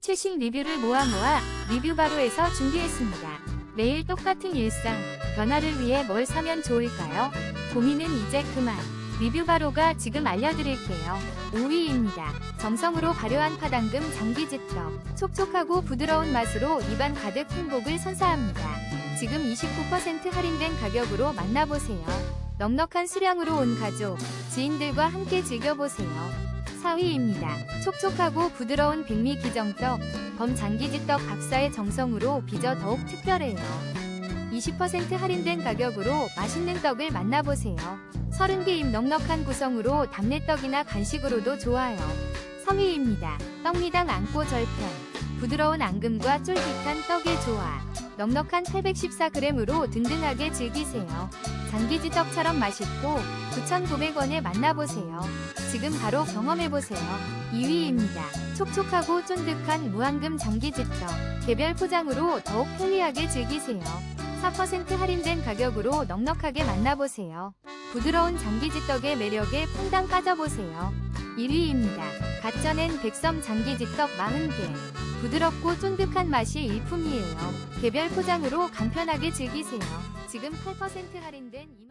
최신 리뷰를 모아 모아 리뷰바로에서 준비했습니다. 매일 똑같은 일상, 변화를 위해 뭘 사면 좋을까요? 고민은 이제 그만. 리뷰바로가 지금 알려드릴게요. 5위입니다. 정성으로 발효한 파당금 장기지떡. 촉촉하고 부드러운 맛으로 입안 가득 행복을 선사합니다. 지금 29% 할인된 가격으로 만나보세요. 넉넉한 수량으로 온 가족, 지인들과 함께 즐겨보세요. 4위입니다. 촉촉하고 부드러운 백미 기정떡, 범장기지떡 박사의 정성으로 빚어 더욱 특별해요. 20% 할인된 가격으로 맛있는 떡을 만나보세요. 30개입 넉넉한 구성으로 답례떡이나 간식으로도 좋아요. 3위입니다. 떡미당 안고 절편. 부드러운 앙금과 쫄깃한 떡의 조화. 넉넉한 814g으로 든든하게 즐기세요. 장기지떡처럼 맛있고 9,900원에 만나보세요. 지금 바로 경험해보세요. 2위입니다. 촉촉하고 쫀득한 무황금 장기지떡. 개별 포장으로 더욱 편리하게 즐기세요. 4% 할인된 가격으로 넉넉하게 만나보세요. 부드러운 장기지떡의 매력에 퐁당 빠져보세요. 1위입니다. 갓 쪄낸 백섬 장기지떡 40개. 부드럽고 쫀득한 맛이 일품이에요. 개별 포장으로 간편하게 즐기세요. 지금 8% 할인된 2만